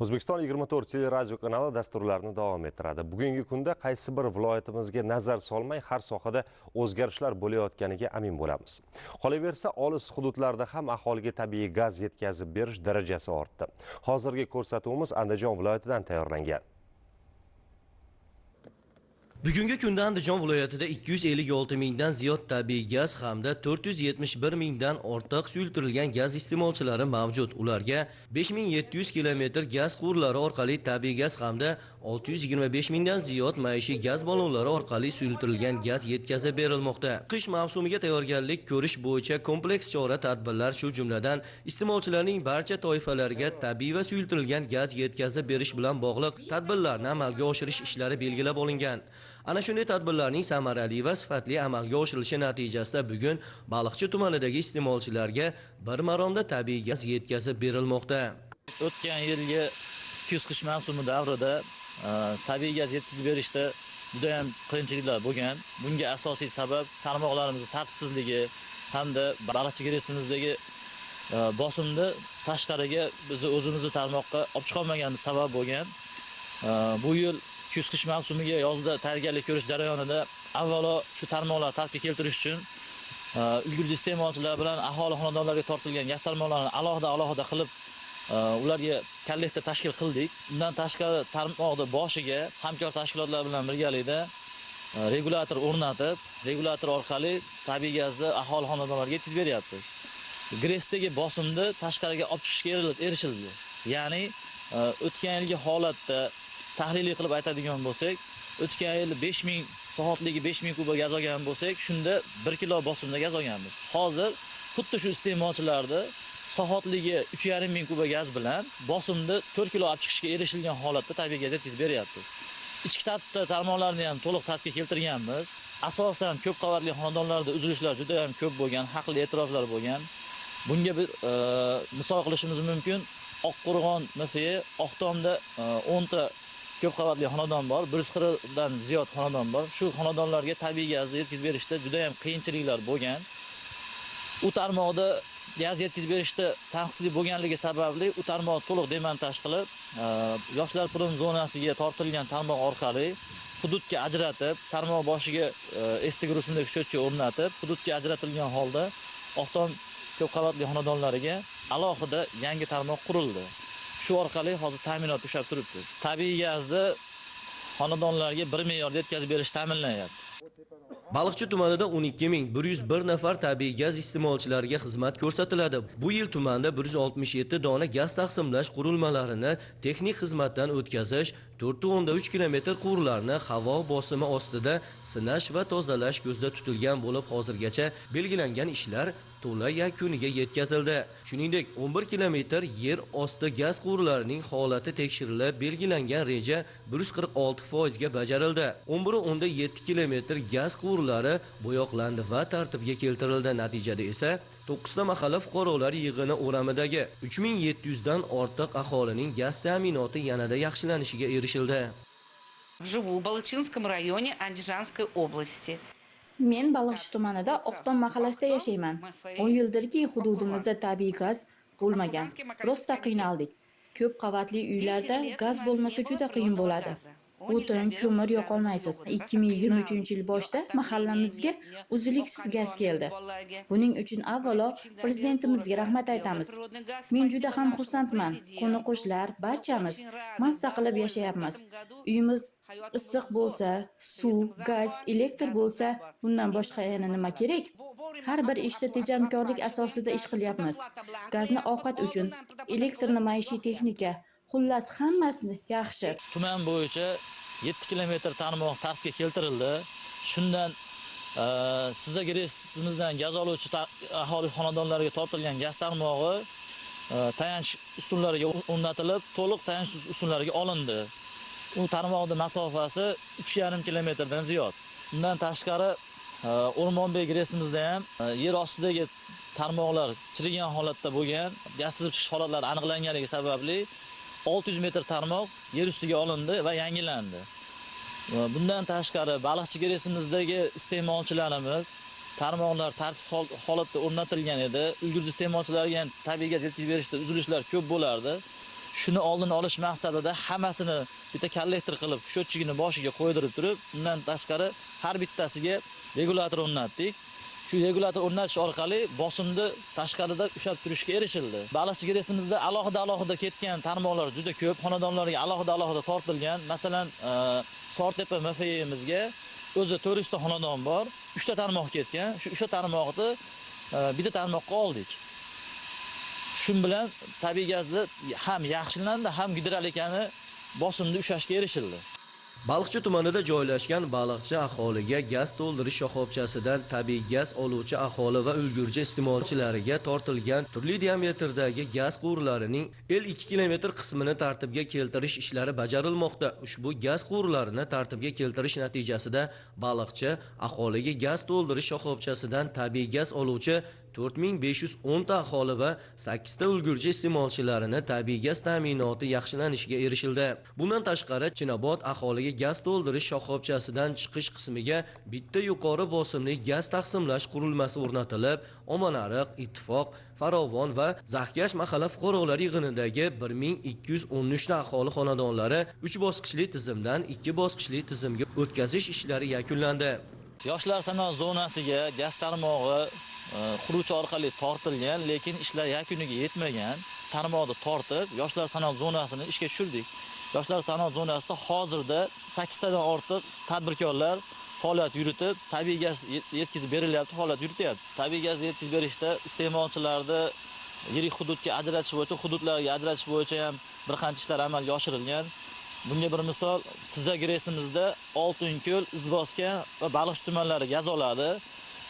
o'zbekiston 24 teleradio kanali dasturlarini davom ettiradi. Bugungi kunda qaysi bir viloyatimizga nazar solmay har sohada o'zgarishlar bo'layotganiga amin bo'lamiz. Qolaversa olis hududlarda ham aholiga tabiiy gaz yetkazib berish darajasi ortdi. Hozirgi ko'rsatuvimiz andijon viloyatidan tayyorlangan. Bugungi kunda Andijon viloyatida 256 mingdan ziyod tabiiy gaz hamda 471 mingdan ortiq suyultirilgan gaz iste'molchilari mavjud. Ularga 5700 kilometr gaz quvurlari orqali tabiiy gaz hamda 625 mingdan ziyod maishiy gaz ballonlari orqali suyultirilgan gaz yetkazib berilmoqda. Qish mavsumiga tayyorgarlik ko'rish bo'yicha kompleks chora-tadbirlar shu jumladan iste'molchilarning barcha toifalariga tabiiy va suyultirilgan gaz yetkazib berish bilan bog'liq tadbirlarni amalga oshirish ishlari belgilab olingan. Ana shunday tadbirlarning samarali va sifatli amalga oshirilishi natijasida bugun Baliqchi tumanidagi iste'molchilarga bir maromda tabiiy gaz yetkazib berilmoqda. o'tgan yilgi kuz qish mavsumi davrida e, tabiiy gaz yetkazib berishda juda ham qiyinchiliklar bo'lgan bunga asosiy sabab tarmoqlarimizni tartibsizligi hamda baliqchi gressimizdagi e, bosimni tashqariga bizni o'zimizni tarmoqqa olib chiqolmaganimiz sabab bo'lgan e, bu yil kuz qish mavsumiga yozda tayyorgarlik ko'rish jarayonida avvalo shu tarmoqlarni tartibga keltirish uchun e, ulgurji iste'molchilar bilan aholi xonadonlarga tortilgan gaz tarmoqlarini alohida alohida qilib e, ularga kollektor tashkil qildik. Undan tashqari tarmoqni boshiga hamkor tashkilotlar bilan birgalikda e, regulyator o'rnatib regulyator orqali tabiiy gazni aholi xonadonlariga yetkazib beryapmiz gresdagi bosimni tashqariga olib chiqishga erishildi. Ya'ni o'tgan yilgi holatda tahliliy qilib aytadigan bo'lsak o'tgan yil 5000 soatligi 5000 kuba gaz olgan bo'lsak shunda 1 kilo bosimda gaz olganmiz hozir xuddi shu iste'molchilarni soatligi 3,5 ming kuba gaz bilan bosimni 4 kilo olib chiqishga erishilgan holatda tabiiy gaz yetkazib beryapmiz ichki tartibda tarmoqlarni ham to'liq tartibga keltirganmiz. Asosan ko'p qavatli xonadonlarda uzilishlar juda ham ko'p bo'lgan haqli e'tirozlar bo'lgan. Bunga bir e, misol qilishimiz mumkin. Oqqo'rg'on MFE oqtomda e, 10 ta ko'p qavatli xonadon bor 140 dan ziyod xonadon bor. Shu xonadonlarga tabiiy gazni yetkazib berishda juda ham qiyinchiliklar bo'lgan. U tarmoqda gaz yetkazib berishda tanqislik bo'lganligi sababli u tarmoq to'liq demontaj qilib e, yoshlar prim zonasiga tortilgan tarmoq orqali hududga ajratib tarmoq boshiga e, rusumdagi счетчик o'rnatib hududga ajratilgan holda oqtom ko'p qavatli xonadonlariga alohida yangi tarmoq qurildi. Shu orqali hozir ta'minot ushlab turibmiz tabiiy gazni xonadonlarga bir me'yorda yetkazib berish ta'minlanyapti Baliqchi tumanida 12101 nafar tabiiy gaz iste'molchilariga xizmat ko'rsatiladi. Bu yil tumanda 167 dona gaz taqsimlash qurilmalarini texnik xizmatdan o'tkazish, 4.3 kilometr quvurlarni havo bosimi ostida sinash va tozalash ko'zda tutilgan bo'lib, hozirgacha belgilangan ishlar to'la yakuniga yetkazildi. Shuningdek, 11 kilometr yer osti gaz quvurlarining holati tekshirilib, belgilangan reja 146 ga bajarildi. 11 7 kilometr gaz quvurlari bo'yoqlandi va tartibga keltirildi. Natijada esa 9 mahalla fuqarolar yig'ini o'ramidagi 3700 dan ortiq aholining gaz ta'minoti yanada yaxshilanishiga erishildi. Живу в Балычинском районе Андижанской области. Men Baliqchi tumanida oqton mahallasida yashayman. o'n yildirki hududimizda tabiiy gaz bo'lmagan. rosa qiynaldik. Ko'p qavatli uylarda gaz bo'lmasa juda qiyin bo'ladi. O'tin, ko'mir yoqolmaysiz. 2023 yil boshida mahallamizga uzluksiz gaz keldi. Buning uchun avvalo prezidentimizga rahmat aytamiz. Men juda ham xursandman. Qo'ni-qo'shnilar barchamiz massa qilib yashayapmiz. Uyimiz issiq bo'lsa, suv, gaz, elektr bo'lsa, bundan boshqa yana nima kerak? Har bir ishda tejamkorlik asosida ish qilyapmiz. Gazni ovqat uchun, elektrni maishiy texnika, xullas hammasi yaxshi. tuman bo'yicha 7 kilometr tarmoq tartibga keltirildi. Shundan e, sizza gaz oluvchi aholi xonadonlariga tortilgan gaz tarmog'i e, tayanch ustunlariga o'rnatilib to'liq tayanch ustunlariga olindi. U tarmoqni masofasi 3,5 kilometrdan ziyod. Undan tashqari e, o'rmonbek resimizda ham e, yer ostidagi tarmoqlar chirigan holatda bo'lgan gaz sizib chiqish holatlari aniqlanganligi sababli 600 metr tarmoq yer ustiga olindi va yangilandi. Va Bundan tashqari baliqchi gressimizdagi iste'molchilarimiz tarmoqlar tartib holatda o'rnatilgan edi. Ulgurji iste'molchilarga ham tabiiy gaz yetkazib berishda uzilishlar ko'p bo'lardi. shuni oldini olish maqsadida hammasini bitta kollektor qilib счетчигini boshiga qo'ydirib turib undan tashqari har bittasiga regulyator o'rnatdik shu regulyator o'rnatish orqali bosimni tashqarida ushlab turishga erishildi. Baliqchi gresimizda alohida alohida ketgan tarmoqlar juda ko'p xonadonlarga alohida alohida tortilgan. Masalan e, sortepa mfimizga o'zi to'rtta xonadon bor uchta tarmoq ketgan. Shu uchta tarmoqni e, bitta tarmoqqa oldik. Shu bilan tabiiy gazni ham yaxshilandi ham gidrolikani bosimni ushlashga erishildi. Baliqchi tumanida joylashgan baliqchi aholiga gaz to'ldirish shoxobchasidan tabiiy gaz oluvchi aholi va ulgurji iste'molchilariga tortilgan turli diametrdagi gaz quvurlarining 52 kilometr qismini tartibga keltirish ishlari bajarilmoqda. Ushbu gaz quvurlarini tartibga keltirish natijasida baliqchi aholiga gaz to'ldirish shoxobchasidan tabiiy gaz oluvchi 4510 ta aholi va 8 ta ulgurji iste'molchilarini tabiiy gaz ta'minoti yaxshilanishiga erishildi. Bundan tashqari Chinobod aholiga gaz to'ldirish shoxobchasidan chiqish qismiga bitta yuqori bosimli gaz taqsimlash qurilmasi o'rnatilib, Omonariq, Ittifoq, Farovon va Zaxkash mahalla fuqarolar yig'inidagi 1213 ta aholi xonadonlari 3 bosqichli tizimdan 2 bosqichli tizimga o'tkazish ishlari yakunlandi. yoshlar sanoat zonasiga gaz tarmog'i Э, quruvchi orqali tortilgan lekin ishlar yakuniga yetmagan. Tarmoqni tortib yoshlar sanoat zonasini ishga tushirdik. Yoshlar sanoat zonasida hozirda 8 tadan ortiq tadbirkorlar faoliyat yuritib tabiiy gaz yetkazib berilyapti faoliyat yurityapti. Tabiiy gaz yetkazib berishda iste'molchilarni yirik hududga ajratish bo'yicha hududlarga ajratish bo'yicha ham bir qancha ishlar amalga oshirilgan. Bunga bir misol sizagresimizda oltinko'l izboskan va baliqchi tumanlari gaz oladi.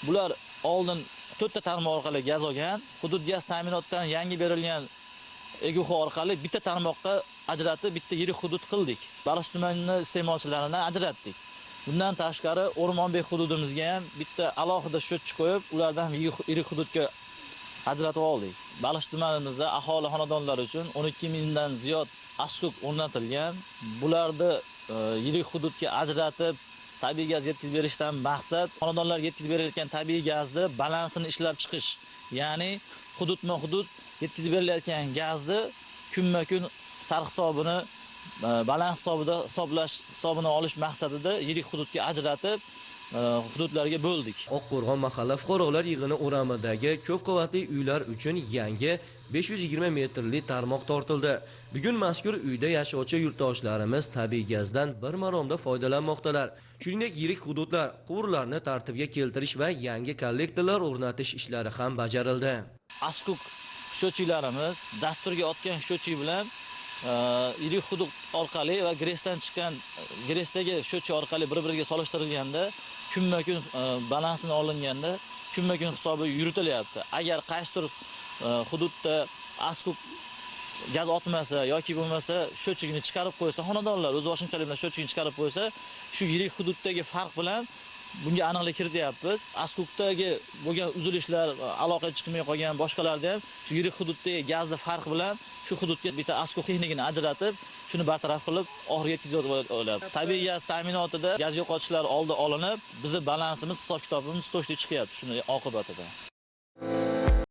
Bular oldin to'rtta tarmoq orqali gaz olgan hudud gaz ta'minotidan yangi berilgan eguho orqali bitta tarmoqqa ajratib bitta yirik hudud qildik. Baliqchi tumanini iste'molchilaridan ajratdik. Bundan tashqari o'rmonbek hududimizga ham bitta alohida счетчик qo'yib ulardan yirik hududga ajratib oldik. Baliqchi tumanimizda aholi xonadonlari uchun 12 mingdan ziyod askuk o'rnatilgan. Bularni e, yirik hududga ajratib tabiiy gaz yetkazib berishdan maqsad xonadonlarga yetkazib berilayotgan tabiiy gazni balansini ishlab chiqish ya'ni hududma hudud yetkazib berilayotgan gazni kunma kun sarhisobini hisobini e, balans hisobida hisoblash hisobini olish maqsadida yirik hududga ajratib e, hududlarga bo'ldik Oqqo'rg'on mahalla fuqarolar yig'ini o'ramidagi ko'p qavatli uylar uchun yangi 520 metrli tarmoq tortildi. Bugun mazkur uyda yashovchi yurtdoshlarimiz tabiiy gazdan bir maromda foydalanmoqdalar. Shuningdek, yirik hududlar, quvurlarni tartibga keltirish va yangi kollektorlar o'rnatish ishlari ham bajarildi. askuk shochilarimiz dasturga otgan shochi bilan e, yirik hudud orqali va gresdan chiqqan gresdagi shochi orqali bir biriga solishtirilganda kunma kun e, balansini olinganda kunma kun hisobi yuritilyapti agar qaysidir e, hududda askuk gaz otmasa yoki bo'lmasa счетчикni chiqarib qo'ysa xonadonlar o'z boshimchalik bilan счетчикni chiqarib qo'ysa shu yirik hududdagi farq bilan bunga aniqlik kirityapmiz. Askukdagi bo'lgan uzilishlar e, aloqa chiqmay qolgan boshqalarda ham shu yirik hududdagi gazni farq bilan shu hududga bitta askuk texnikini ajratib shuni bartaraf qilib oxiriga yetkazib oladi. Tabiiy gaz ta'minotida gaz yo'qotishlar oldi olinib bizni balansimiz hisob kitobimiz to'shlik chiqyapti shuni oqibatida.